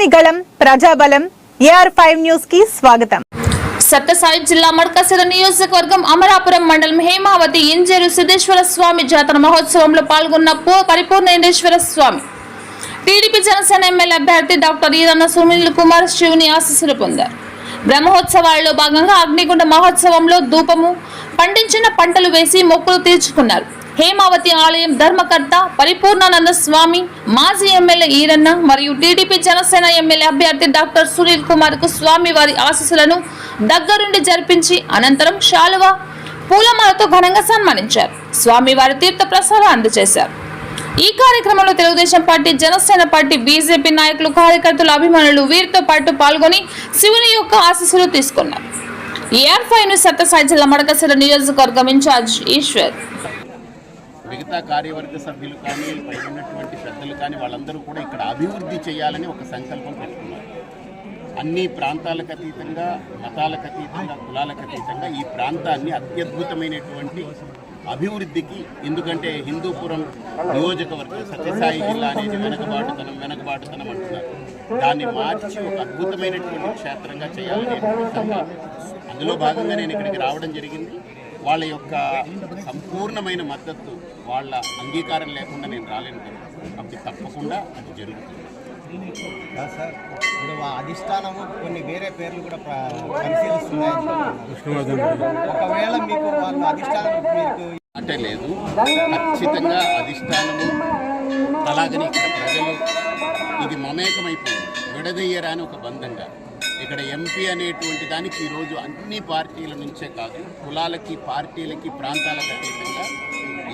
ప్రజని గళం ప్రజాబలం AR five న్యూస్కి స్వాగతం. సత్యసాయి జిల్లా మడకసిర నియోజకవర్గం అమరాపురం మండలం హేమావతి ఇంజేరు సిద్ధేశ్వర స్వామి జాతర మహోత్సవంలో పాల్గొన్న పూ పరిపూర్ణేంద్రేశ్వర స్వామి. టీడీపీ జనసేన ఎమ్మెల్యే అభ్యర్థి డాక్టర్ ఈరన్న సునీల్ కుమార్ శివుని ఆశీస్సులు పొందారు. బ్రహ్మోత్సవాల్లో భాగంగా అగ్నిగుండ మహోత్సవంలో ధూపము పండించిన పంటలు వేసి మొక్కులు తీర్చుకున్నారు. హేమావతి ఆలయం ధర్మకర్త పరిపూర్ణానంద స్వామి మాజీ ఎమ్మెల్యే ఈరన్న మరియు టీడీపీ జనసేన ఎమ్మెల్యే అభ్యర్థి డాక్టర్ సునీల్ కుమార్కు స్వామి వారి ఆశీస్సులను దగ్గరుండి జరిపించి అనంతరం శాలువ పూలమాలతో ఘనంగా సన్మానించారు. స్వామి వారి తీర్థ ప్రసాదం అందజేశారు. ఈ కార్యక్రమంలో Telugu Desam party Janasena party BJP నాయకులు కార్యకర్తలు అభిమానులు వీరితో పాటు పాల్గొని శివుని యొక్క ఆశీస్సులు తీసుకున్నారు. ఏఆర్ ఫైవ్ సత్యసాయి జిల్లా మడకసిర నియోజకవర్గం ఇన్ఛార్జ్ ఈశ్వర్. మిగతా కార్యవర్గ సభ్యులు కానీ పైన ఉన్నటువంటి పెద్దలు కానీ వాళ్ళందరూ కూడా ఇక్కడ అభివృద్ధి చేయాలని ఒక సంకల్పం పెట్టుకున్నారు. అన్ని ప్రాంతాలకు అతీతంగా మతాలకు అతీతంగా కులాలకు అతీతంగా ఈ ప్రాంతాన్ని అత్యద్భుతమైనటువంటి అభివృద్ధికి ఎందుకంటే హిందూపురం నియోజకవర్గం సత్యసాయి జిల్లా అనేది వెనకబాటుతనం వెనకబాటుతనం అంటున్నారు. దాన్ని మార్చి ఒక అద్భుతమైనటువంటి క్షేత్రంగా చేయాలని అందులో భాగంగా నేను ఇక్కడికి రావడం జరిగింది. వాళ్ళ యొక్క సంపూర్ణమైన మద్దతు వాళ్ళ అంగీకారం లేకుండా నేను రాలేను కదా. కాబట్టి తప్పకుండా అది జరుగుతుంది. సార్ ఇప్పుడు అధిష్టానము కొన్ని వేరే పేర్లు కూడా ప్ర- పరిశీలిస్తున్నాయి ఒకవేళ మీకు వాళ్ళు అధిష్టానం మీకు అంటే లేదు. ఖచ్చితంగా అధిష్టానము అలాగని ఇక్కడ ప్రజలు ఇది మమేకమైపోయింది. విడదీయరాని ఒక బంధంగా ఇక్కడ ఎంపీ అనేటువంటి దానికి ఈరోజు అన్ని పార్టీల నుంచే కాదు కులాలకి పార్టీలకి ప్రాంతాలకు అతీతంగా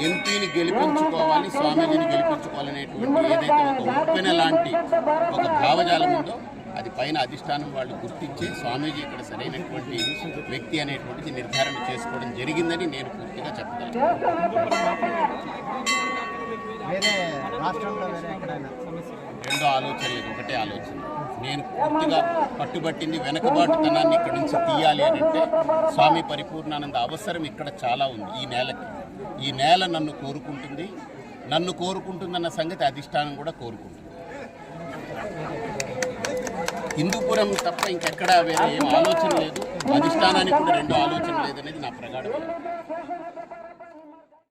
ఎంపీని గెలిపించుకోవాలి స్వామీజీని గెలిపించుకోవాలనేటువంటి ఏదైతే ఒక ఉప్పెన లాంటి ఒక భావజాలం ఉందో అది పైన అధిష్టానం వాళ్ళు గుర్తించి స్వామీజీ ఇక్కడ సరైనటువంటి వ్యక్తి అనేటువంటిది నిర్ధారణ చేసుకోవడం జరిగిందని నేను పూర్తిగా చెప్పగలను. వేరే రాష్ట్రంలో వేరే ఎక్కడైనా? రెండో ఆలోచన లేదు ఒకటే ఆలోచన. నేను పూర్తిగా పట్టుబట్టింది వెనకబాటుతనాన్ని ఇక్కడ నుంచి తీయాలి అని అంటే స్వామి పరిపూర్ణానంద అవసరం ఇక్కడ చాలా ఉంది ఈ నేలకి. ఈ నేల నన్ను కోరుకుంటుంది నన్ను కోరుకుంటుందన్న సంగతి అధిష్టానం కూడా కోరుకుంటుంది. హిందూపురం తప్ప ఇంకెక్కడా వేరే ఏం ఆలోచన లేదు అధిష్టానానికి కూడా రెండు ఆలోచన లేదనేది నా ప్రగాఢమైన